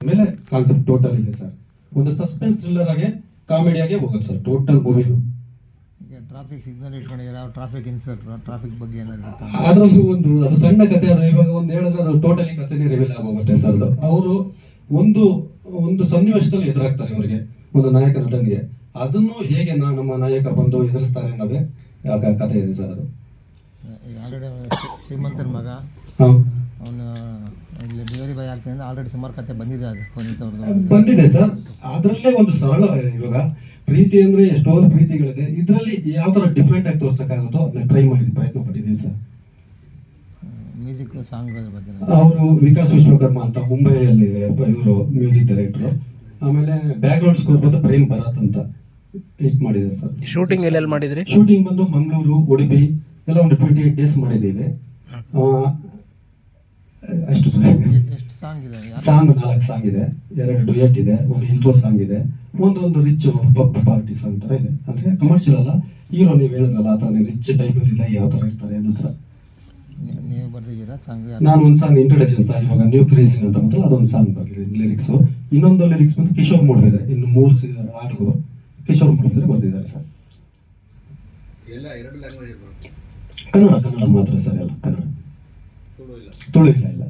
ಮೇಲೆ concept total ಇದೆ sir ಒಂದು ಸಸ್ಪೆನ್ಸ್ ಥ್ರಿಲ್ಲರ್ ಆಗಿ ಕಾಮಿಡಿ ಆಗಿ ಹೋಗುತ್ತೆ ಸರ್ ಟೋಟಲ್ ಮೂವಿ ಈಗ ಟ್ರಾಫಿಕ್ ಸಿಗ್ನಲ್ ಇಟ್ಕೊಂಡಿದ್ದಾರೆ ಟ್ರಾಫಿಕ್ ಇನ್ಸ್ಪೆಕ್ಟರ್ ಟ್ರಾಫಿಕ್ ಬಗ್ಗೆ ಏನಾದ್ರು? ಅದ್ರಲ್ಲೂ ಒಂದು ಅದು ಸಣ್ಣ ಕತೆ ಅದು ಇವಾಗ ಒಂದು ಹೇಳಿದ್ರೆ ಅದು ಟೋಟಲಿ ಕಥೆನೇ ರಿವೀಲ್ ಆಗೋಗುತ್ತೆ ಸರ್ ಅದು ಅವರು ಒಂದು ಒಂದು ಸನ್ನಿವೇಶದಲ್ಲಿ ಎದುರಾಗ್ತಾರೆ ಇವರಿಗೆ ಒಂದು ನಾಯಕ ನಟನಿಗೆ ಅದನ್ನು ಹೇಗೆ ನಾ ನಮ್ಮ ನಾಯಕ ಬಂದು ಎದುರಿಸ್ತಾರೆ ಅನ್ನೋದೇ ಕಥೆ ಇದೆ ಸರ್ ಅದು ಈಗ ಆಲ್ರೆಡಿ ಶ್ರೀಮಂತನ ಮಗ. ಅವನು ಇಲ್ಲಿ ಡೆಲಿವರಿ ಬಾಯ್ ಆಗ್ತಾನೆ ಅಂದ್ರೆ ಆಲ್ರೆಡಿ ಸುಮಾರು ಕತೆ ಬಂದಿದೆ ಅದು ಪುನೀತ್ ಅವ್ರದ್ದು ಬಂದಿದೆ ಸರ್. ಅದರಲ್ಲೇ ಒಂದು ಸರಳ ಇವಾಗ ಪ್ರೀತಿ ಅಂದ್ರೆ ಎಷ್ಟೊಂದು ಪ್ರೀತಿಗಳಿದೆ. ಇದರಲ್ಲಿ ಯಾವ ತರ ಡಿಫ್ರೆಂಟ್ ಆಗಿ ತೋರ್ಸಕ್ಕಾಗುತ್ತೋ ಅದನ್ನ ಟ್ರೈ ಮಾಡಿದ್ವಿ ಪ್ರಯತ್ನ ಪಟ್ಟಿದ್ದೀವಿ ಸರ್. ಮ್ಯೂಸಿಕ್ ಸಾಂಗ್ ಬಗ್ಗೆ ಅವರು ವಿಕಾಸ್ ವಿಶ್ವಕರ್ಮ ಅಂತ ಮುಂಬೈಯಲ್ಲಿ ಇವರು ಮ್ಯೂಸಿಕ್ ಡೈರೆಕ್ಟರ್ ಆಮೇಲೆ ಬ್ಯಾಕ್ ಗ್ರೌಂಡ್ ಸ್ಕೋರ್ ಬಂದು ಪ್ರೇಮ್ ಭರತ್ ಅಂತ ಇಷ್ಟು ಮಾಡಿದ್ದಾರೆ ಸರ್. ಶೂಟಿಂಗ್ ಎಲ್ಲೆಲ್ಲಿ ಮಾಡಿದ್ರಿ? ಶೂಟಿಂಗ್ ಬಂದು ಮಂಗಳೂರು ಉಡುಪಿ ಎಲ್ಲ ಒಂದು ಟ್ವೆಂಟಿ ಏಟ್ ಡೇಸ್ ಮಾಡಿದ್ದೀವಿ ಆ, ಅಷ್ಟು ಸಾಂಗ್ ಇದೆ? ಸಾಂಗ್ ನಾಲ್ಕು ಸಾಂಗ್ ಇದೆ. ಎರಡು ಡುಯೆಟ್ ಇದೆ ಒಂದು ಇಂಟ್ರೋ ಸಾಂಗ್ ಇದೆ ಒಂದೊಂದು ರಿಚ್ ಪಬ್ ಪಾರ್ಟಿ ಸಾಂಗ್ ತರ ಇದೆ. ಅಂದ್ರೆ ಕಮರ್ಷಿಯಲ್ ಅಲ್ಲ ಹೀರೋ ನೀವು ಹೇಳಿದ್ರಲ್ಲ ಆ ತರ ರಿಚ್ ಟೈಪ್ ಇದೆ ಯಾವ ತರ ಇರ್ತಾರೆ ಅನ್ನೋತರ ನೀವು- ಬರ್ದಿದ್ದೀರಾ ಸಾಂಗ್ ನಾನು ಒಂದು ಸಾಂಗ್ ಇಂಟ್ರೊಡಕ್ಷನ್ ಸಾಂಗ್ ಇವಾಗ ನ್ಯೂ ಕ್ರೇಜಿನ್ ಅಂತ ಮಾತ್ರ ಅದೊಂದು ಸಾಂಗ್ ಬರ್ತಿದೆ ಲಿರಿಕ್ಸ್ ಇನ್ನೊಂದು ಲಿರಿಕ್ಸ್ ಬಂದು ಕಿಶೋರ್ ಮೂಡಿದ್ರೆ ಇನ್ನು ಮೂರು ಹಾಡುಗಳು ಕಿಶೋರ್ ಮೂಡಿದ್ರೆ ಬರ್ತಿದ್ದಾರೆ ಸರ್. ಕನ್ನಡ ಕನ್ನಡ ಮಾತ್ರ ಸರ್ ಎಲ್ಲ ಕನ್ನಡ. ತುಳು ಇಲ್ಲ ಇಲ್ಲ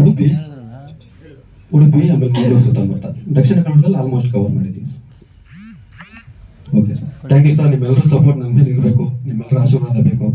ಉಡುಪಿ. ಉಡುಪಿ, ಆಮೇಲೆ ಮಂಗಳೂರು ಸುತ್ತಮುತ್ತ ದಕ್ಷಿಣ ಕನ್ನಡದಲ್ಲಿ ಆಲ್ಮೋಸ್ಟ್ ಕವರ್ ಮಾಡಿದ್ದೀವಿ okay sir thank you sir ನಿಮ್ಮೆಲ್ಲರೂ support ನಮ್ಮ ಮೇಲೆ ಇರಬೇಕು. ನಿಮ್ಮೆಲ್ಲರ ಆಶೀರ್ವಾದ ಬೇಕು.